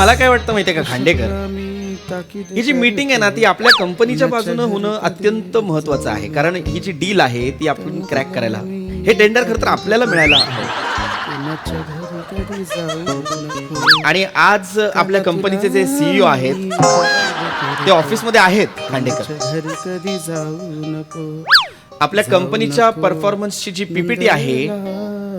मला काय वाटतं माहितीये का खांडेकर? ही जी मीटिंग आहे ना ती आपल्या कंपनीच्या बाजूने होणं अत्यंत महत्वाचं आहे. कारण ही जी डील आहे ती आपण क्रॅक करायला हे टेंडर खरं तर आपल्याला मिळायला हवं. आणि आज आपल्या कंपनीचे जे सीईओ आहेत ते ऑफिसमध्ये आहेत खांडेकर. आपल्या कंपनीच्या परफॉर्मन्सची जी पीपीटी आहे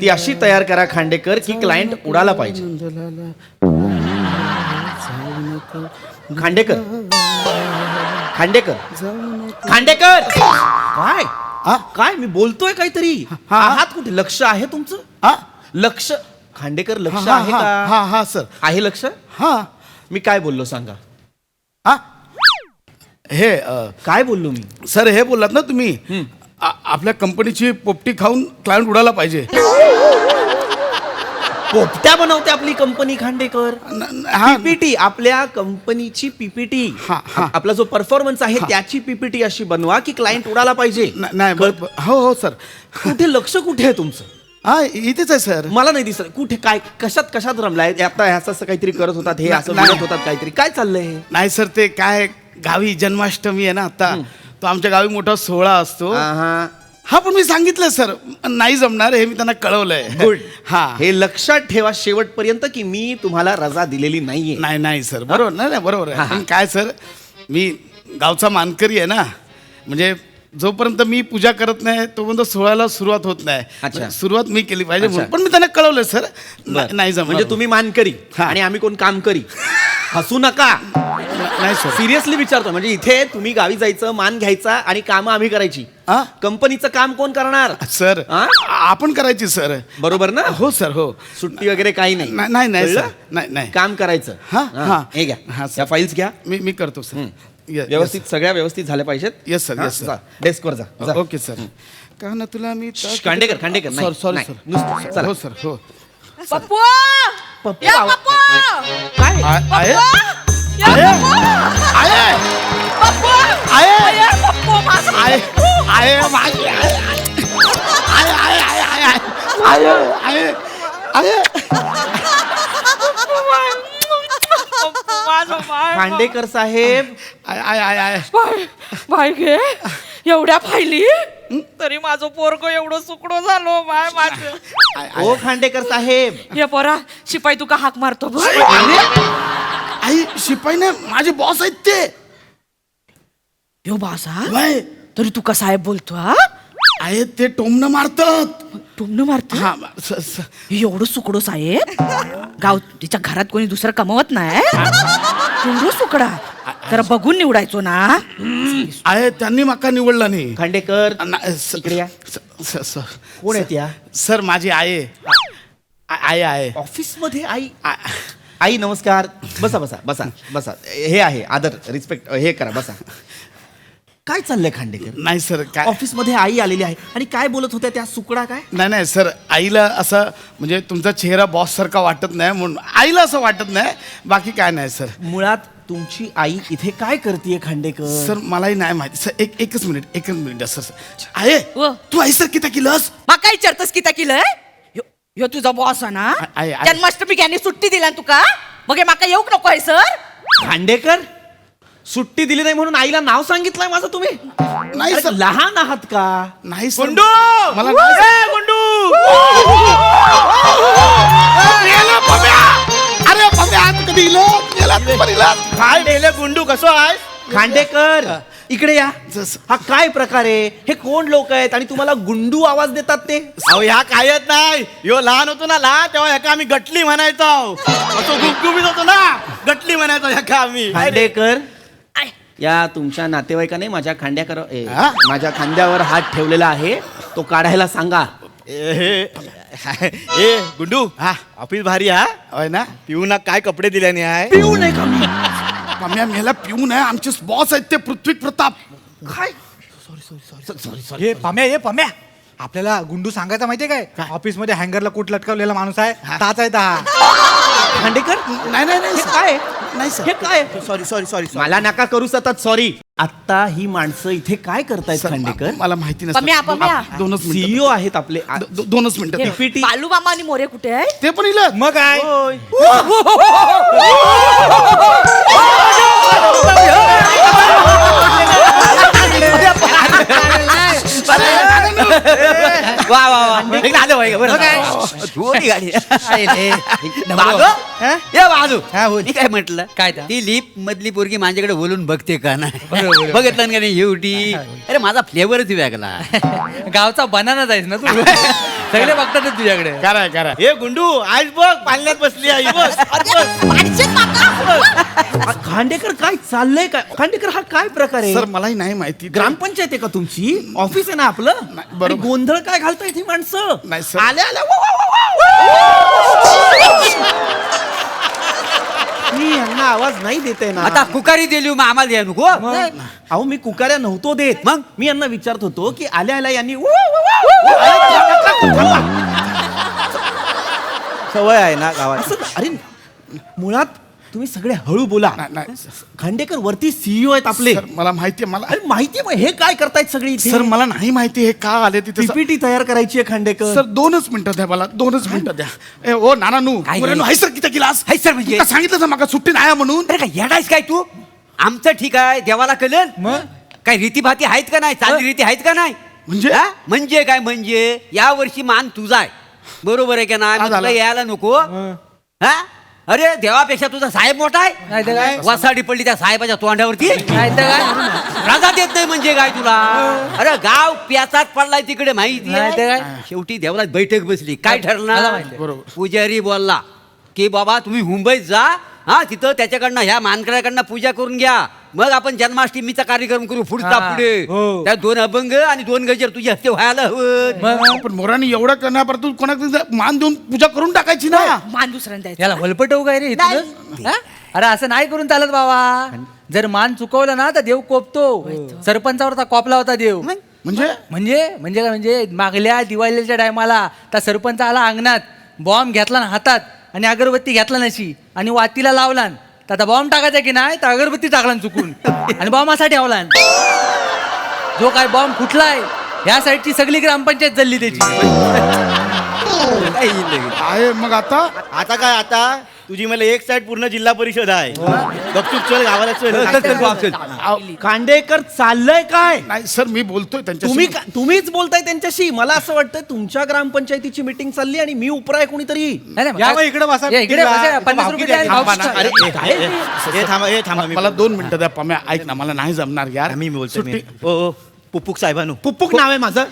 ती अशी तयार करा खांडेकर की क्लायंट उडाला पाहिजे. खांडेकर. खांडेकर. खांडेकर. काय? हा? काय मी बोलतोय काहीतरी? हा. आहात कुठे? लक्ष आहे तुमचं? हा लक्ष? खांडेकर लक्ष हा, आहे हा, का? हा हा सर. आहे लक्ष? हा. मी काय बोललो सांगा? हा हे अ, काय बोललो मी? सर हे बोललात ना तुम्ही आ- आपल्या कंपनीची पोपटी खाऊन क्लायंट उडाला पाहिजे. पोपट्या बनवते आपली कंपनी खांडेकर. न- हा. पीपीटी आपल्या कंपनीची पीपीटी हा, हा. आपला जो परफॉर्मन्स आहे त्याची पीपीटी अशी बनवा की क्लायंट उडाला पाहिजे. न- नाही हो हो सर. कुठे लक्ष कुठे आहे तुमचं? हा इथेच आहे सर. मला नाही दिसत. कुठे काय कशात कशात रमलाय? आता ह्याचं असं काहीतरी करत होतात हे असं नाही. बोलत होतात काहीतरी. काय चाललंय हे? नाही सर ते काय गावी जन्माष्टमी आहे ना आता. तो आमच्या गावी मोठा सोहळा असतो. आहा. हा पण मी सांगितलं सर. नाही जमणार हे मी त्यांना कळवलंय. गुड हा. हे लक्षात ठेवा शेवटपर्यंत की मी तुम्हाला रजा दिलेली नाहीये. नाही नाही सर. बरोबर नाही नाही बरोबर आहे. पण काय सर? मी गावचा मानकरी आहे ना. म्हणजे जोपर्यंत मी पूजा करत नाही तोपर्यंत सोहळ्याला सुरुवात होत नाही. अच्छा. म्हणजे सुरुवात मी केली पाहिजे. म्हणून. पण मी त्यांना कळवलं सर. नाही- जमणार. म्हणजे तुम्ही मानकरी. आणि आम्ही कोण काम करी हसू नका. नाही सर सिरियसली विचारतो म्हणजे इथे तुम्ही गावी जायचं मान घ्यायचा आणि कामं आम्ही करायची. हा? कंपनीचं काम कोण करणार? सर हा? आपण करायची सर. बरोबर ना? हो सर हो. सुट्टी वगैरे काही नाही. नाही नाही नाही कळलं? सर. नाही नाही. काम करायचं. हा, हा. हा. हे घ्या. हा, सर. या फाईल्स घ्या. मी मी करतो सर. Yes, व्यवस्थित सगळ्या व्यवस्थित झाल्या पाहिजेत? Yes, sir, yes, sir. डेस्कवर जा. Yes. जा. ओके सर का ना तुला मी खांडेकर खांडेकर. नाही, सॉरी सॉरी नाही. सर चला. हो सर हो. पप्पू! पप्पू या आ- आहे? आहे? आहे? आहे? आहे? आहे. माझी आहे. आहे? आहे? आहे? आहे? आहे? आहे? आहे? पप्पू माझं बाळ खांडेकर साहेब. आहे आहे आहे. आहे बाय घे एवढ्या फायली? तरी माझं पोरग एवढं सुकडो झालो बाय माझं. ओ खांडेकर साहेब. ये पोरा शिपाई तुका हाक मारतो बघ आई शिपाई नाही माझे बॉस आहेत ते. यो बासा वय. तरी तू का साहेब बोलतो हा? आहे ते टोमणं मारतात. टुमनं मारतो? हा स- स- एवढं सुकडो साहेब? गाव तिच्या घरात कोणी दुसरं कमवत नाही? एवढं सुकडा? जरा बघून निवडायचो ना. आहे त्यांनी माका निवडला नाही. खांडेकर ना- स- इकडे या. स- स- स- कोण आहेत या? सर माझी आई आहे. आई आहे. ऑफिसमध्ये आई आई नमस्कार. बसा बसा बसा बसा. हे आहे आदर रिस्पेक्ट हे करा बसा. काय चाललंय खांडेकर? नाही सर काय ऑफिसमध्ये आई आलेली आहे. आणि काय बोलत होत्या त्या सुकडा काय? नाही नाही सर आईला असं म्हणजे तुमचा चेहरा बॉस सारखा वाटत नाही म्हणून आईला असं वाटत नाही. बाकी काय नाही सर. मुळात तुमची आई इथे काय करते खांडेकर? सर मलाही नाही माहिती. सर एक एकच मिनिट एकच मिनिट सर सर. आहे. व. तू आई सर किती किलस? मग काय विचारतस किती किलंय ह्यो तुझा बॉस आहे ना? आ- आहे, आहे. जन्माष्टमी यांनी सुट्टी दिला ना तुका? मग हे माका येऊक नको आहे सर. खांडेकर सुट्टी दिली नाही म्हणून आईला नाव सांगितलंय माझं तुम्ही? नाही अरे, सर. लहान आहात का? नाही सर. गुंडू! मला नाही सर. ए, गुंडू गेला पम्या! अरे तू कधी इलं? काय डेले गुंडू कसं आहे खांडेकर इकडे या. हा काय प्रकार आहे? हे कोण लोक आहेत आणि तुम्हाला गुंडू आवाज देतात ते? अहो ह्या कायच नाही. यो लहान होतो ना लहान तेव्हा ह्याका आम्ही गटली म्हणायचो. असं गुपगुपीत होतो ना. गटली म्हणायचो ह्याका आम्ही. खांडेकर या तुमच्या नातेवाईकाने माझ्या खांद्याकर ए, हा? माझ्या खांद्यावर हात ठेवलेला आहे. तो काढायला सांगा. ए हे- ए गुंडू. हा. ऑफिस भारी हा? होय ना? पिऊना काय कपडे दिल्याने आहे पिऊ नाही का मी? पम्या मेला पिऊ नये आमचे बॉस आहेत ते पृथ्वी प्रताप. काय? हे पम्या हे पम्या. आपल्याला गुंडू सांगायचा माहितीये काय? ऑफिसमध्ये हँगरला कुठ लटकवलेला माणूस आहे. ताच आहे हा खांडेकर नाही नाही नाही हे सर. काय नाही सर हे काय सॉरी सॉरी सॉरी मला नका करू सतत सॉरी आता ही माणसं इथे काय करतायत सर, खांडेकर मला माहिती पम्या, नसतं पम्या. आप- दोनच मिनिटं सीईओ आहेत आपले आ- दो- दो- दोनच मिनिटं. PPT. बालू मामा आणि मोरे कुठे आहे ते पण इलं मग काय वा वा वा. एक आलं बाई, बरं. छोटी गाडी. बाजू? ये बाजू. हा, बोल. मी काय म्हटलं? काय? ती लिप मधली पोरगी माझ्याकडे बोलून बघते का नाही? बघितलं का नाही एवढी अरे माझा फ्लेवरच वेगळा. गावचा बनाना जायच ना तू? सगळे बघतात तुझ्याकडे. करा करा. हे गुंडू आज बघ पालण्यात बसली आई बघ. आज खांडेकर काय चाललंय काय खांडेकर हा काय प्रकार आहे सर मलाही नाही माहिती ग्रामपंचायत आहे का तुमची ऑफिस आहे ना आपलं बरोबर. आणि गोंधळ काय घालतायत ही माणसं नाही, सर. आल्या आल्या वा, वा, वा, वा. मी यांना आवाज नाही देते ना आता कुकारी दिली मग आम्हाला द्या नको अहो मी कुकाऱ्या नव्हतो देत मग? मी यांना विचारत होतो की आल्या आल्या यांनी वा, वा, वा, वा. अरे, थांबा, थांबा. सवय आहे ना गावात असं अरे मुळात तुम्ही सगळे हळू बोला. नाही, नाही. खांडेकर वरती सीईओ आहेत आपले. सर मला माहिती आहे मला अरे माहिती आहे मग हे काय करतायत सगळी इथे? सर मला नाही माहिती हे का आले तिथे? सर- पीपीटी तयार करायची आहे खांडेकर. सर दोनच मिनिटं द्या मला दोनच मिनिटं द्या. ए, ओ नाना नू काय हाय सर किती गिलास? हाय सर म्हणजे? तुका सांगितलं माका सुट्टी नाही आहे म्हणून. अरे काय येडायस काय तू? आमचं ठीक आहे देवाला कळेल. मग? काय रीतीभाती आहेत का नाही? चालली रीती आहेत का नाही? म्हणजे? हा? म्हणजे काय म्हणजे? या वर्षी मान तुझा आहे. बरोबर आहे का नाही? मग झालं? यायला नको. हा? अरे देवापेक्षा तुझा साहेब मोठा नाही तर काय? आहे वासाडी पडली त्या साहेबाच्या तोंडावरती नाही तर काय राजा देत नाही म्हणजे काय तुला अरे गाव प्याचात पडलाय तिकडे माहिती नाही तर आहे? काय? शेवटी देवळात बैठक बसली काय मला ठरणार माहिती आहे. बरोबर. पुजारी बोलला की बाबा तुम्ही मुंबईत जा हा तिथं त्याच्याकडनं ह्या मानकऱ्याकडनं पूजा करून घ्या मग आपण जन्माष्टमीचा कार्यक्रम करू पुढचा हा, पुढे. हो. त्या दोन अभंग आणि दोन गजर तुझ्या हस्ते व्हायला हवं. पण मोरानी एवढं करण्यापर तू कोणाकडे मान देऊन पूजा करून टाकायची ना. मान दुसऱ्यांदा द्यायचा. याला वलपटवू काय रे? हा? अरे असं नाही करून चालत बाबा. जर मान चुकवलं ना तर देव कोपतो. सरपंचावरचा कॉपला होता देव. म्हणजे? म्हणजे? म्हणजे काय म्हणजे? मागल्या दिवाळीच्या टायमाला त्या सरपंच आला अंगणात. बॉम्ब घेतला ना हातात आणि अगरबत्ती घेतला नशी आणि वातीला लावला तर आता बॉम्ब टाकायचा की नाही तर अगरबत्ती टाकला न चुकून. आणि बॉम्बासाठी आवला ठेवला जो काय बॉम्ब फुटलाय ह्या साईडची सगळी ग्रामपंचायत जल्ली त्याची. आहे? मग आता? आता काय आता? तुझी मला एक साईड पूर्ण जिल्हा परिषद आहे. गपचूप चल गावाला चल. अहो, खांडेकर चाललंय काय? नाही सर मी बोलतोय त्यांच्याशी. का- तुम्हीच बोलताय त्यांच्याशी? मला असं वाटतं तुमच्या ग्रामपंचायतीची मीटिंग चालली आणि मी उपराय कोणीतरी. नाही, नाही, या मग इकडे बसा, या, इकडे मीटिंगला. बसा, पन्नास भावकी रुपये द्या, द्या, थांबा ना. मी मला दोन मिनिटं द्या पम्या. ऐक ना मला नाही जमणार यार. मी बोलतो मी. सुट्टी- ओ साहेबानू. पुप्पुक नाव आहे माझं.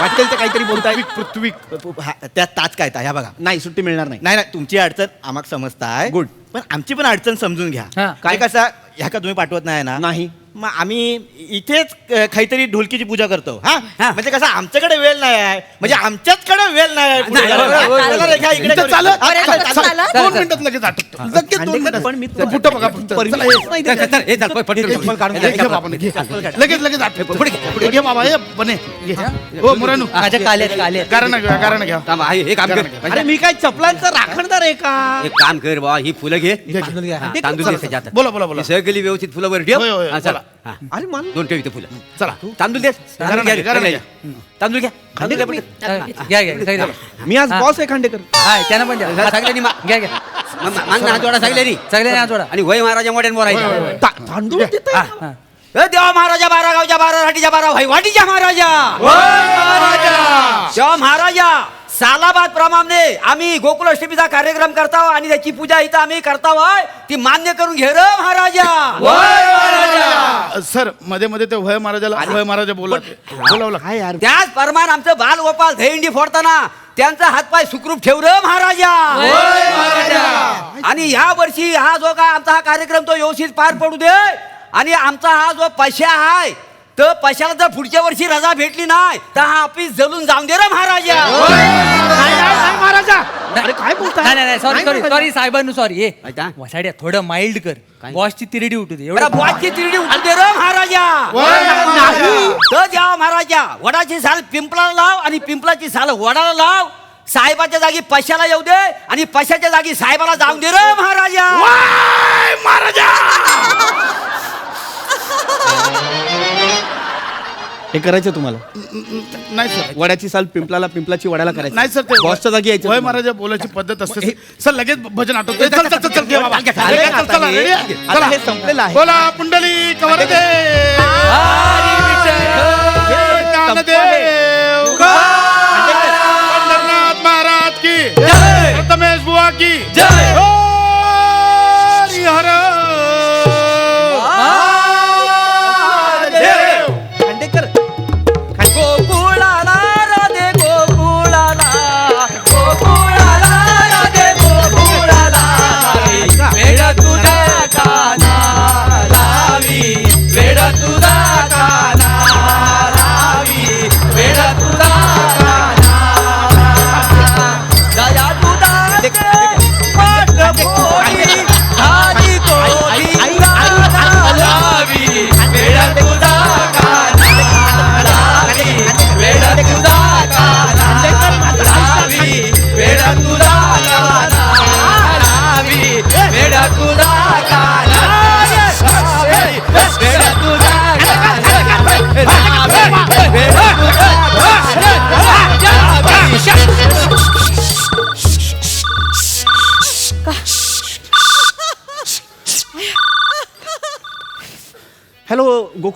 वाटेल ते काहीतरी बोलताय. पृथ्वी त्यात ताच काय ह्या बघा. नाही सुट्टी मिळणार नाही. नाही नाही तुमची अडचण आम्हाला समजताय. Good. पण आमची पण अडचण समजून घ्या. काय कसं ह्या का तुम्ही पाठवत नाही ना? नाही. मग आम्ही इथेच अ, काहीतरी ढोलकीची पूजा करतो हा म्हणजे कसं आमच्याकडे वेळ नाही आहे म्हणजे आमच्याचकडे वेळ नाही आहे नाही, करायला. चला इकडे इथं. चालत हा. चालत? दोन मिनिटात लगेच आटोपतो लगेच दोन खांडेकर, मिनिटात पण मी फुटं बघा फुटं. परमिशन चला. नाही चल, देत. चल, हे चल, पट- पटकन. चप्पल काढून घे, घे बाबा, घे. लगेच लगेच आटोपतो. पुढे घे, पुढे घे बाबा हे बने घे. हो मुरानू माझ्या. कारण घ्या कारण घ्या थांबा, हे हे काम कर अरे मी काय चपलांचा राखणदार आहे का एक काम कर बाबा ही फुलं घे तांदूळ घ्या. हा, तांदूळ घे त्याच्यात बोला बोला बोला ही सगळी व्यवस्थित फुलं वर ठेव होय, होय, हा, चला बोला. हा. अरे मान दोन ठेव इथे फुलं चला तांदूळ दे तांदूळ घ्या. रे. तांदूळ घ्या तांदूळ घ्या घ्या द्या. मी आज हा. बॉस आहे खांडेकर हा त्यांना पण द्या. सगळ्यांनी मा- घ्या घ्या. मा- मा- मान हात जोडा सगळ्यांनी. सगळ्यांनी. हात जोडा आणि वय महाराजा मोठ्यान बोलायचं. ता- तांदूळ देताय? हा. ए देवा महाराजा बारा गावच्या बारा राठीच्या बारा वाटीच्या महाराजा. देवा महाराजा. सालाबाद प्रमाणे आम्ही गोकुलाष्टमीचा कार्यक्रम करता आणि त्याची पूजा इथं आम्ही करता ती मान्य करून घे र महाराजा. सरमध्ये मध्ये ते वय महाराजाला वय महाराजा बोला. बोलावला काय यार. त्याच परमान आमचं बाल गोपाल दहींडी फोडताना त्यांचा हातपाय सुखरूप ठेव र महाराजा. आणि ह्या वर्षी हा जो का आमचा हा कार्यक्रम तो व्यवस्थित पार पडू दे. आणि आमचा हा जो पैसा आहे तर पैशाला जर पुढच्या वर्षी रजा भेटली नाही. तर हा ऑफिस जलून जाऊन दे रे महाराजा. नाही, नाही, नाही, महाराजा. अरे काय बोलताय? नाही नाही नाही सॉरी नाही, सॉरी महाराजा. सॉरी साहेबांनु सॉरी ये ऐका. वसाड्या थोडं माइल्ड कर? बॉसची तिरडी उठू दे. एवढा बुवाची तिरडी उठू दे रे महाराजा. नाही. तर द्या महाराजा वडाची साल पिंपळाला लाव आणि पिंपळाची साल वडाला लाव. साहेबाच्या जागी पैशाला येऊ दे आणि पैशाच्या जागी साहेबाला जाऊन दे रे महाराजा. महाराजा. हे करायचं तुम्हाला नाही सर वड्याची साल पिंपलाला पिंपलाची वड्याला करायची नाही सर ते बॉसच्या जागी यायचं वय तुम्हाला. महाराज बोलायची पद्धत असते सर लगेच भजन आठवतं चल चल चल घे बाबा. हे. चला. हे संपलेलं आहे. बोला पुंडली कवर दे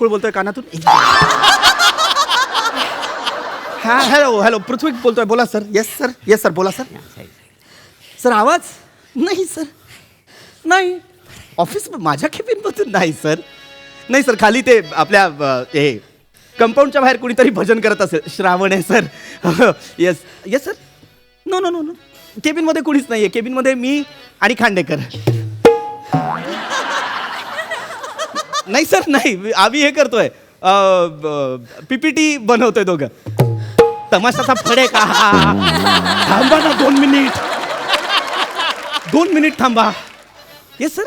गोकुळ बोलतोय कानातून? हा हॅलो हॅलो पृथ्वी बोलतोय. बोला sir yes sir yes sir बोला सर सर आवाज? नाही सर नाही. ऑफिस माझ्या केबिनमधून नाही सर नाही सर खाली ते आपल्या हे कंपाऊंडच्या बाहेर कुणीतरी भजन करत असेल. श्रावण आहे sir yes yes sir no no no no केबिनमध्ये कुणीच नाही आहे केबिनमध्ये मी आणि खांडेकर. नाही सर नाही. आम्ही हे करतोय. पीपीटी बनवतोय दोघं. तमाशाचा फड आहे का? हा? थांबा ना दोन मिनिट. दोन मिनिट थांबा. Yes sir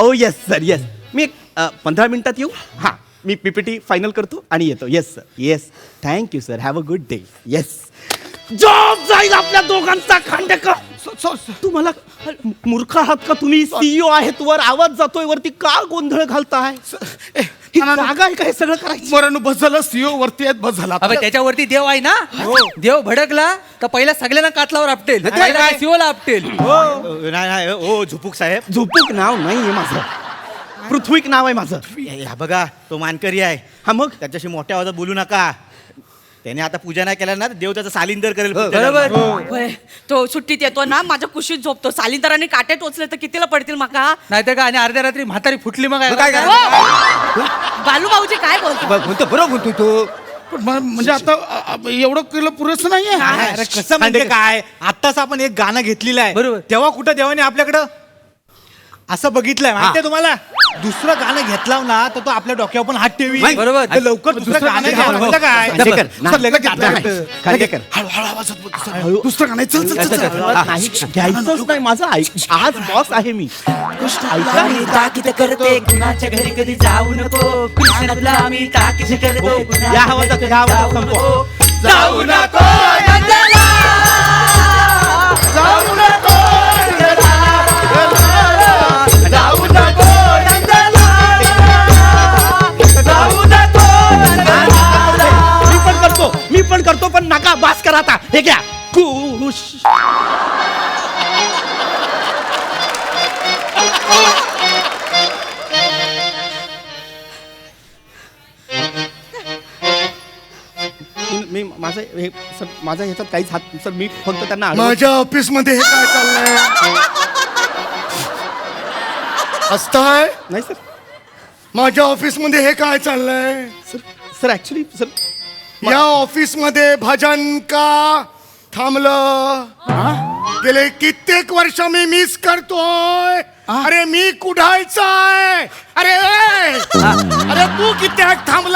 oh yes sir yes मी एक पंधरा मिनिटात येऊ? हां. मी पीपीटी फायनल करतो आणि येतो. Yes sir yes thank you sir have a good day yes job जाईल आपल्या दोघांचा खांडेकर तुम्हाला मूर्ख आहात का तुम्ही? सीईओ आहेत वर आवाज जातोय वरती का गोंधळ घालताय? ही जागा आहे का हे सगळं करायचं? मरण बस झालं सीओ वरती आहेत बस झाला अबे त्याच्यावरती देव आहे ना? देव भडकला तर पहिला सगळ्यांना कातलावर आपटेल. पहिला शिवला आपटेल. नाही नाही ओ झुपूक साहेब. झोपूक नाव नाही आहे माझं. पृथ्वीक नाव आहे माझं. हा बघा तो मानकरी आहे. हा मग? त्याच्याशी मोठ्या आवाजात बोलू नका. त्याने आता पूजा नाही केला ना तर देव त्याचा सालिंदर करेल बरोबर. होय. तो सुट्टीत येतो ना माझ्या कुशीत झोपतो. सालिंदराने काटे टोचले तर कितीला पडतील माका नाहीतर का आणि अर्ध्या रात्री म्हातारी फुटली मग काय काय हो! बालू भाऊजी काय बोलतो म्हणतो बरोबर म्हणतो तो. पण म- म्हणजे आता अ- अ- एवढं केलं पुरेसं नाहीये. अरे कसं म्हणजे काय? आत्ताच आपण एक गाणं घेतलेलं आहे. बरोबर. तेव्हा कुठं देवाने आपल्याकडं असं बघितलंय माहितीये तुम्हाला? दुसरं गाणं घेतलं ना तर तो आपल्या डोक्यावर पण हात ठेवी बरोबर. तर लवकर दुसरं गाणं घ्या काय? लगेच दुसरं- दुसरं गाणं. आहे. चल चल चल, चल. नाही घ्यायचंच नाही माझं ऐक आज बॉस आहे मी. ऐका मी ताकीद करते. कुणाच्या घरी कधी जाऊ नको. मी ताकीद करते. या संपवा. जाऊ नको. नका बास करा आता. हे घ्या. खुश मी- माझं हे सर माझा ह्याच्यात काहीच हात सर मी फक्त त्यांना माझ्या ऑफिसमध्ये हे काय चाललंय? हसताय नाही सर. माझ्या ऑफिसमध्ये हे काय चाललंय? सर सर ऍक्च्युली सर या ऑफिसमध्ये भजन का थांबलं? गेले कित्येक वर्ष मी मिस करतोय. अरे मी कुढायचा आहे अरे ए! अरे तू कित्येक थांबलंस वाजव